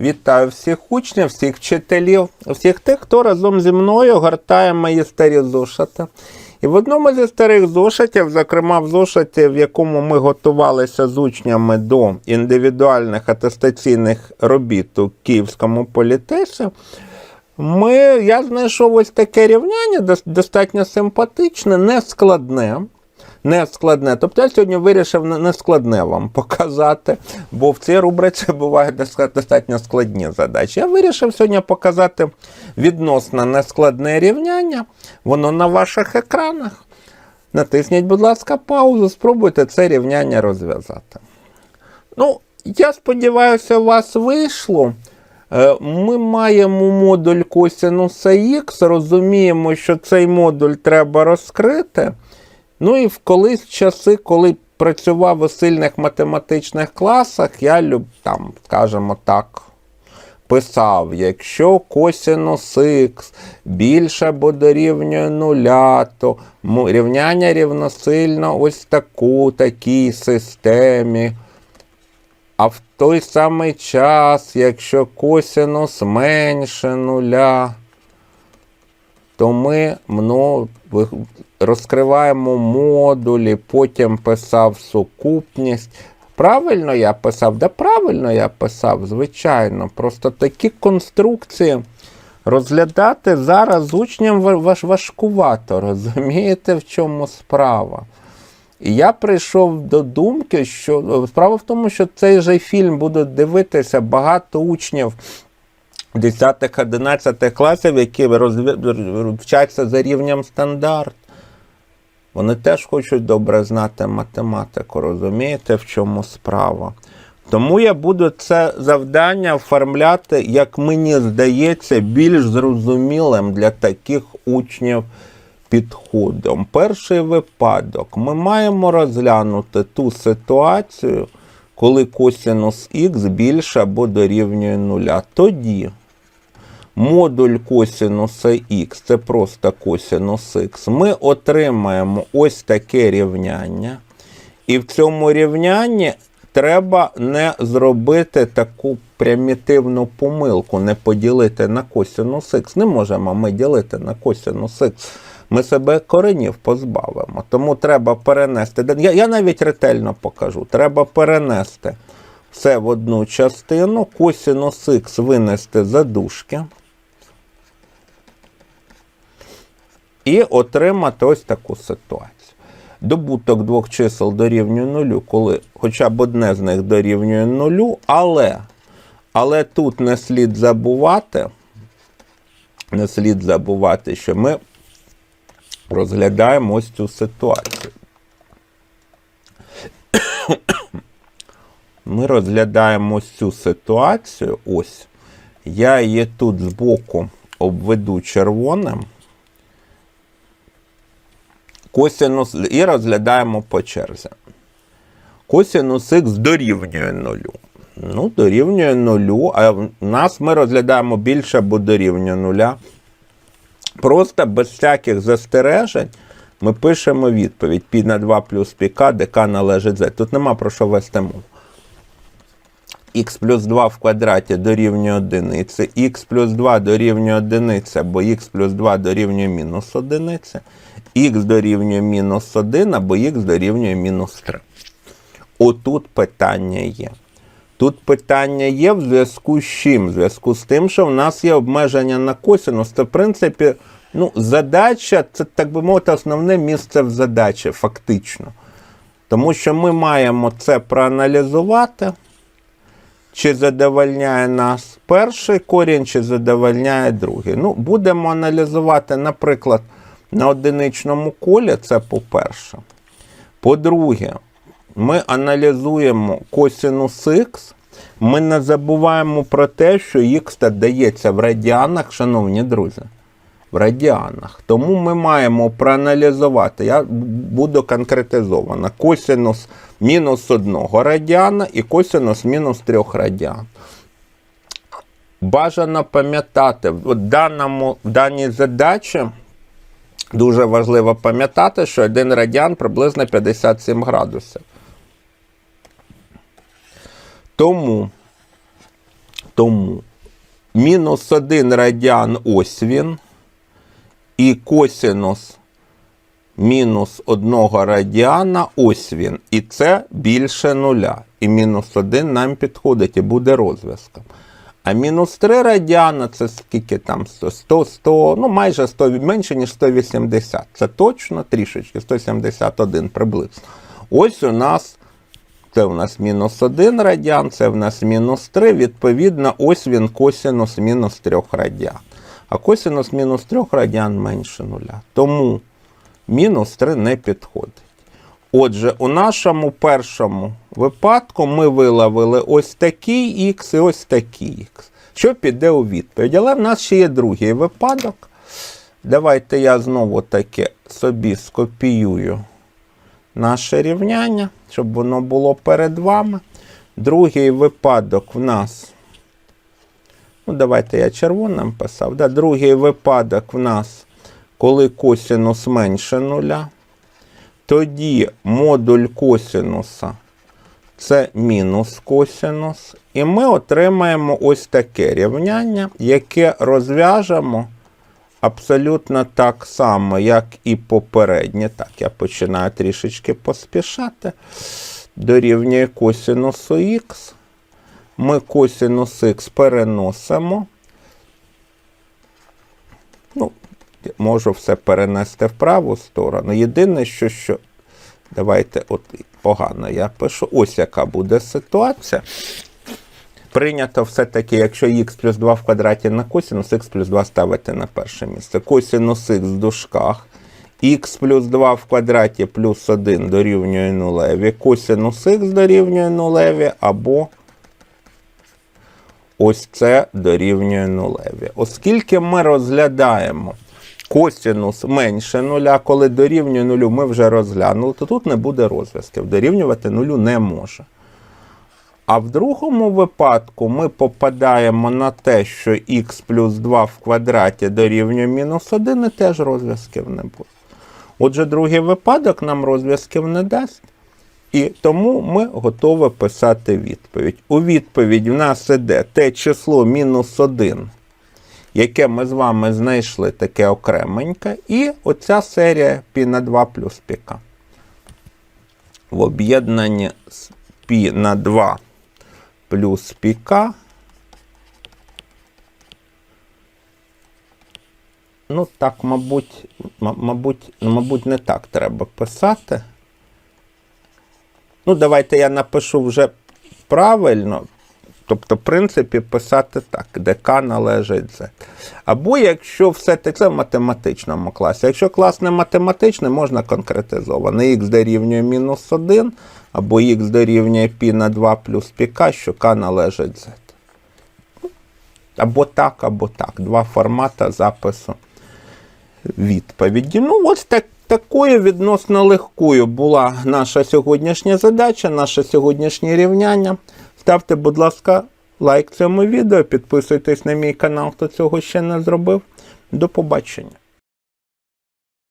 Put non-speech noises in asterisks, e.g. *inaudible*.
Вітаю всіх учнів, всіх вчителів, всіх тих, хто разом зі мною гортає мої старі зошити. І в одному зі старих зошитів, зокрема в зошиті, в якому ми готувалися з учнями до індивідуальних атестаційних робіт у Київському політесі, ми, я знайшов ось таке рівняння, дос- достатньо симпатичне, нескладне. Не складне. Тобто я сьогодні вирішив не не складне вам показати, бо в цій рубриці бувають достатньо складні задачі. Я вирішив сьогодні показати відносно нескладне рівняння. Воно на ваших екранах. Натисніть, будь ласка, паузу, спробуйте це рівняння розв'язати. Ну, я сподіваюся, у вас вийшло. Е, Ми маємо модуль косинуса Х, розуміємо, що цей модуль треба розкрити. Ну і в колись часи, коли працював у сильних математичних класах, я люб, там, скажімо так, писав, якщо косинус х більше або дорівнює нуля, то рівняння рівносильно ось таку, такій системі. А в той самий час, якщо косинус менше нуля, то ми ну, розкриваємо модулі, потім писав сукупність. Правильно я писав? Да правильно я писав, звичайно. Просто такі конструкції розглядати зараз учням важ- важкувато. Розумієте, в чому справа? І я прийшов до думки, що справа в тому, що цей же фільм будуть дивитися багато учнів 10-11 класів, які вчаться за рівнем стандарт. Вони теж хочуть добре знати математику, розумієте, в чому справа. Тому я буду це завдання оформляти, як мені здається, більш зрозумілим для таких учнів підходом. Перший випадок. Ми маємо розглянути ту ситуацію, коли косинус х більше або дорівнює нуля. Тоді модуль косинуса х, це просто косинус х, ми отримаємо ось таке рівняння. І в цьому рівнянні треба не зробити таку примітивну помилку, не поділити на косинус х. Не можемо ми ділити на косинус х. Ми себе коренів позбавимо. Тому треба перенести. Я, я навіть ретельно покажу. Треба перенести все в одну частину, косинус х винести за дужки. І отримати ось таку ситуацію. Добуток двох чисел дорівнює нулю, коли хоча б одне з них дорівнює нулю, але, але тут не слід забувати, не слід забувати, що ми розглядаємо ось цю ситуацію. *coughs* Ми розглядаємо ось цю ситуацію. Ось. Я її тут збоку обведу червоним. Косинус і розглядаємо по черзі. Косинус х дорівнює нулю. Ну, дорівнює нулю, а в нас ми розглядаємо більше або дорівнює нуля. Просто без всяких застережень ми пишемо відповідь. Пі на 2 плюс піка, дк належить z. Тут нема про що вести мову. х плюс 2 в квадраті дорівнює одиниці, х плюс 2 дорівнює одиниці, або х плюс 2 дорівнює мінус одиниці, х дорівнює мінус 1, або х дорівнює мінус 3. Отут питання є. Тут питання є в зв'язку з чим? В зв'язку з тим, що в нас є обмеження на косинус. Це, в принципі, ну, задача, це, так би мовити, основне місце в задачі, фактично. Тому що ми маємо це проаналізувати, чи задовольняє нас перший корінь, чи задовольняє другий. Ну, будемо аналізувати, наприклад, на одиничному колі, це по-перше. По-друге, ми аналізуємо косинус х, ми не забуваємо про те, що х дається в радіанах, шановні друзі. В радіанах. Тому ми маємо проаналізувати, я буду конкретизовано, косинус мінус 1 радіана і косинус мінус 3 радіан. Бажано пам'ятати, в в даній задачі дуже важливо пам'ятати, що 1 радіан приблизно 57 градусів. Тому Тому мінус 1 радіан ось він, і косінус мінус 1 радіана ось він. І це більше нуля. І мінус 1 нам підходить і буде розв'язком. А мінус 3 радіана це скільки там 100, 100, 100 ну майже 100, менше, ніж 180. Це точно трішечки, 171 приблизно. Ось у нас це у нас мінус 1 радіан, це в нас мінус 3. Відповідно, ось він косінус мінус 3 радіан. А косінус мінус 3 радіан менше нуля. Тому мінус 3 не підходить. Отже, у нашому першому випадку ми виловили ось такий х і ось такий х. Що піде у відповідь? Але в нас ще є другий випадок. Давайте я знову таки собі скопіюю наше рівняння, щоб воно було перед вами. Другий випадок в нас. Ну, давайте я червоним писав. Да? Другий випадок в нас, коли косінус менше нуля. Тоді модуль косінуса це мінус косінус. І ми отримаємо ось таке рівняння, яке розв'яжемо абсолютно так само, як і попереднє. Так, я починаю трішечки поспішати. Дорівнює косінусу х. Ми косінус х переносимо. Ну, можу все перенести в праву сторону. Єдине, що, що давайте, от погано я пишу. Ось яка буде ситуація. Прийнято все-таки, якщо х плюс 2 в квадраті на косінус, х плюс 2 ставити на перше місце. Косінус х в дужках. х плюс 2 в квадраті плюс 1 дорівнює нулеві. Косінус х дорівнює нулеві, або ось це дорівнює нулеві. Оскільки ми розглядаємо косінус менше нуля, коли дорівнює нулю ми вже розглянули, то тут не буде розв'язків. Дорівнювати нулю не може. А в другому випадку ми попадаємо на те, що х плюс 2 в квадраті дорівнює мінус 1, і теж розв'язків не буде. Отже, другий випадок нам розв'язків не дасть. І тому ми готові писати відповідь. У відповідь в нас іде те число мінус 1, яке ми з вами знайшли таке окременьке, і оця серія π на 2 плюс піка. В об'єднанні з π на 2 плюс піка. Ну, так, мабуть, мабуть, мабуть, не так треба писати. Ну, давайте я напишу вже правильно. Тобто, в принципі, писати так, де К належить Z. Або якщо все-таки це в математичному класі. Якщо клас не математичний, можна конкретизовано. Х дорівнює мінус 1, або х дорівнює π на 2 плюс пк, що К належить Z. Або так, або так. Два формати запису відповіді. Ну, ось так, такою відносно легкою була наша сьогоднішня задача, наше сьогоднішнє рівняння. Ставте, будь ласка, лайк цьому відео, підписуйтесь на мій канал, хто цього ще не зробив. До побачення.